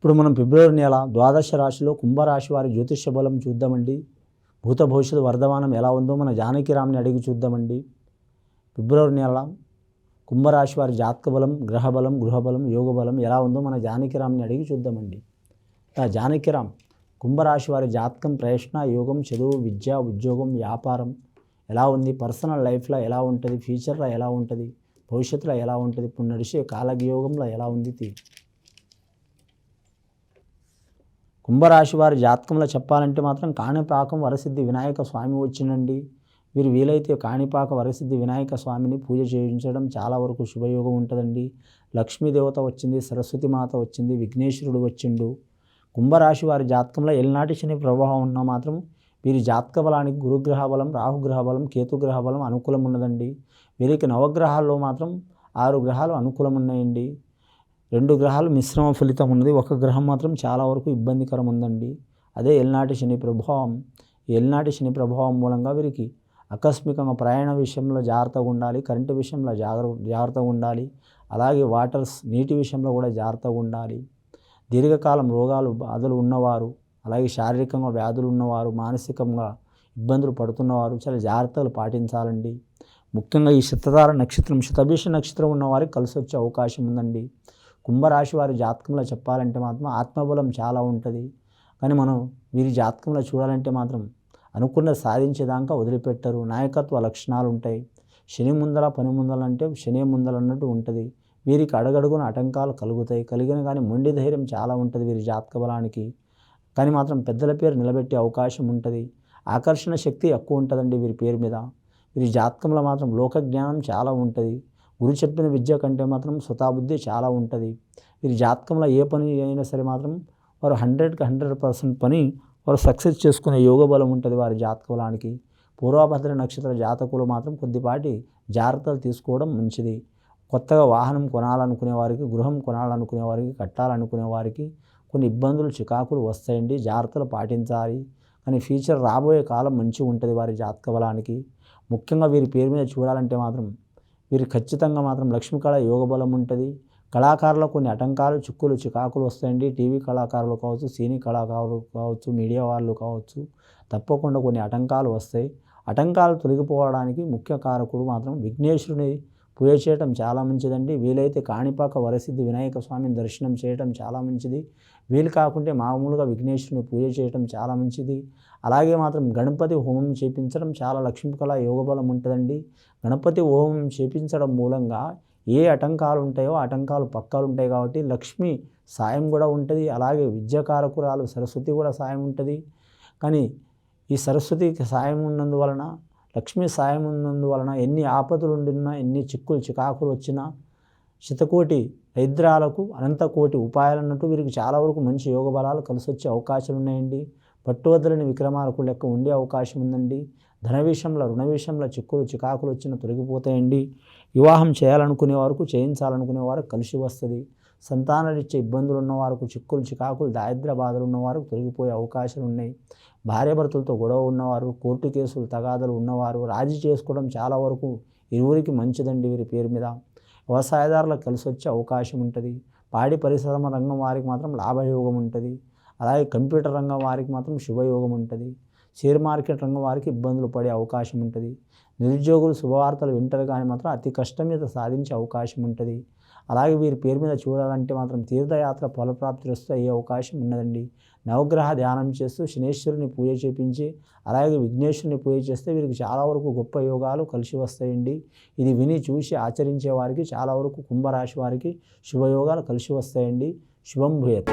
ఇప్పుడు మనం ఫిబ్రవరి నెల ద్వాదశ రాశిలో కుంభరాశి వారి జ్యోతిష్య బలం చూద్దామండి. భూత భవిష్యత్తు వర్ధమానం ఎలా ఉందో మన జానకిరామ్ని అడిగి చూద్దామండి. ఫిబ్రవరి నెల కుంభరాశి వారి జాతక బలం గ్రహ బలం గృహబలం యోగ బలం ఎలా ఉందో మన జానకిరామ్ని అడిగి చూద్దామండి. ఆ జానకిరామ్ కుంభరాశి వారి జాతకం ప్రయత్న యోగం చదువు విద్య ఉద్యోగం వ్యాపారం ఎలా ఉంది? పర్సనల్ లైఫ్లో ఎలా ఉంటుంది? ఫ్యూచర్లో ఎలా ఉంటుంది? భవిష్యత్తులో ఎలా ఉంటుంది? ఇప్పుడు నడిచే కాలయోగంలో ఎలా ఉంది? కుంభరాశి వారి జాతకంలో చెప్పాలంటే మాత్రం కాణిపాకం వరసిద్ధి వినాయక స్వామి వచ్చిందండి. మీరు వీలైతే కాణిపాక వరసిద్ధి వినాయక స్వామిని పూజ చేయించడం చాలా వరకు శుభయోగం ఉంటుందండి. లక్ష్మీదేవత వచ్చింది సరస్వతి మాత వచ్చింది విఘ్నేశ్వరుడు వచ్చిండు. కుంభరాశి వారి జాతకంలో ఎల్నాటి శని ప్రభావం ఉన్నా మాత్రం వీరి జాతక బలానికి గురుగ్రహ బలం రాహుగ్రహ బలం కేతుగ్రహ బలం అనుకూలం ఉన్నదండి. వీరికి నవగ్రహాల్లో మాత్రం ఆరు గ్రహాలు అనుకూలం ఉన్నాయండి. రెండు గ్రహాలు మిశ్రమ ఫలితం ఉన్నది. ఒక గ్రహం మాత్రం చాలా వరకు ఇబ్బందికరం ఉందండి. అదే ఎల్నాటి శని ప్రభావం. ఈ ఎల్నాటి శని ప్రభావం మూలంగా వీరికి ఆకస్మికంగా ప్రయాణ విషయంలో జాగ్రత్తగా ఉండాలి కరెంటు విషయంలో జాగ్ర జాగ్రత్తగా ఉండాలి అలాగే వాటర్స్ నీటి విషయంలో కూడా జాగ్రత్తగా ఉండాలి. దీర్ఘకాలం రోగాలు బాధలు ఉన్నవారు అలాగే శారీరకంగా వ్యాధులు ఉన్నవారు మానసికంగా ఇబ్బందులు పడుతున్నవారు చాలా జాగ్రత్తలు పాటించాలండి. ముఖ్యంగా ఈ శతధార నక్షత్రం శతభిష నక్షత్రం ఉన్నవారికి కలిసి వచ్చే అవకాశం ఉందండి. కుంభరాశి వారి జాతకంలో చెప్పాలంటే మాత్రం ఆత్మబలం చాలా ఉంటుంది. కానీ మనం వీరి జాతకంలో చూడాలంటే మాత్రం అనుకున్న సాధించేదాకా వదిలిపెట్టరు. నాయకత్వ లక్షణాలు ఉంటాయి. శని ముందల పని ముందల అంటే శని ముందల అన్నట్టు ఉంటుంది. వీరికి అడగడుగున ఆటంకాలు కలుగుతాయి. కలిగిన కానీ మొండి ధైర్యం చాలా ఉంటుంది వీరి జాతక బలానికి. కానీ మాత్రం పెద్దల పేరు నిలబెట్టే అవకాశం ఉంటుంది. ఆకర్షణ శక్తి ఎక్కువ ఉంటుందండి వీరి పేరు మీద. వీరి జాతకంలో మాత్రం లోక జ్ఞానం చాలా ఉంటుంది. గురు చెప్పిన విద్య కంటే మాత్రం స్వతాబుద్ధి చాలా ఉంటుంది. వీరి జాతకంలో ఏ పని అయినా సరే మాత్రం వారు హండ్రెడ్కి హండ్రెడ్ పర్సెంట్ పని వారు సక్సెస్ చేసుకునే యోగ బలం ఉంటుంది వారి జాతక బలానికి. పూర్వభద్ర నక్షత్ర జాతకులు మాత్రం కొద్దిపాటి జాగ్రత్తలు తీసుకోవడం మంచిది. కొత్తగా వాహనం కొనాలనుకునే వారికి గృహం కొనాలనుకునే వారికి కట్టాలనుకునే వారికి కొన్ని ఇబ్బందులు చికాకులు వస్తాయండి. జాగ్రత్తలు పాటించాలి. కానీ ఫ్యూచర్ రాబోయే కాలం మంచిగా ఉంటుంది వారి జాతక బలానికి. ముఖ్యంగా వీరి పేరు మీద చూడాలంటే మాత్రం వీరు ఖచ్చితంగా మాత్రం లక్ష్మీకళ యోగ బలం ఉంటుంది. కళాకారులు కొన్ని ఆటంకాలు చిక్కులు చికాకులు వస్తాయండి. టీవీ కళాకారులు కావచ్చు సినీ కళాకారులు కావచ్చు మీడియా వాళ్ళు కావచ్చు తప్పకుండా కొన్ని ఆటంకాలు వస్తాయి. ఆటంకాలు తొలగిపోవడానికి ముఖ్య కారకుడు మాత్రం విఘ్నేశ్వరుని పూజ చేయటం చాలా మంచిదండి. వీలైతే కాణిపాక వరసిద్ధి వినాయక స్వామిని దర్శనం చేయటం చాలా మంచిది. వీలు కాకుంటే మామూలుగా విఘ్నేశ్వరుని పూజ చేయటం చాలా మంచిది. అలాగే మాత్రం గణపతి హోమం చేపించడం చాలా లక్ష్మీకళ యోగబలం ఉంటుందండి. గణపతి హోమం చేపించడం మూలంగా ఏ ఆటంకాలు ఉంటాయో ఆటంకాలు పక్కాలు ఉంటాయి కాబట్టి లక్ష్మి సాయం కూడా ఉంటుంది. అలాగే విద్యాకారకురాలు సరస్వతి కూడా సాయం ఉంటుంది. కానీ ఈ సరస్వతికి సాయం ఉన్నందువలన లక్ష్మీ సాయం ఉన్నందువలన ఎన్ని ఆపదలు ఉండినా ఎన్ని చిక్కులు చికాకులు వచ్చినా శతకోటి దరిద్రాలకు అనంతకోటి ఉపాయాలు అన్నట్టు వీరికి చాలా వరకు మంచి యోగ బలాలు కలిసి వచ్చే అవకాశాలు ఉన్నాయండి పట్టువదలని విక్రమాలకు లెక్క ఉండే అవకాశం ఉందండి ధన విషయంలో రుణ విషయంలో చిక్కులు చికాకులు వచ్చిన తొలగిపోతాయండి. వివాహం చేయాలనుకునే వారికి చేయించాలనుకునే వారు కలిసి వస్తుంది. సంతానాలిచ్చే ఇబ్బందులు ఉన్నవారికి చిక్కులు చికాకులు దారిద్ర బాధలు ఉన్నవారికి తొలగిపోయే అవకాశాలు ఉన్నాయి. భార్యాభర్తలతో గొడవ ఉన్నవారు కోర్టు కేసులు తగాదలు ఉన్నవారు రాజీ చేసుకోవడం చాలా వరకు ఇరువురికి మంచిదండి వీరి పేరు మీద. వ్యవసాయదారులకు కలిసి వచ్చే అవకాశం ఉంటుంది. పాడి పరిశ్రమ రంగం వారికి మాత్రం లాభయోగం ఉంటుంది. అలాగే కంప్యూటర్ రంగం వారికి మాత్రం శుభయోగం ఉంటుంది. షేర్ మార్కెట్ రంగం వారికి ఇబ్బందులు పడే అవకాశం ఉంటుంది. నిరుద్యోగులు శుభవార్తలు వింటారు కానీ మాత్రం అతి కష్టం మీద సాధించే అవకాశం ఉంటుంది. అలాగే వీరి పేరు మీద చూడాలంటే మాత్రం తీర్థయాత్ర ఫలప్రాప్తి వస్తే అయ్యే అవకాశం ఉన్నదండి. నవగ్రహ ధ్యానం చేస్తూ శనేశ్వరుని పూజ చేపించి అలాగే విఘ్నేశ్వరుని పూజ చేస్తే వీరికి చాలా వరకు గొప్ప యోగాలు కలిసి వస్తాయండి. ఇది విని చూసి ఆచరించే వారికి చాలా వరకు కుంభరాశి వారికి శుభయోగాలు కలిసి వస్తాయండి. శుభం భూయత్.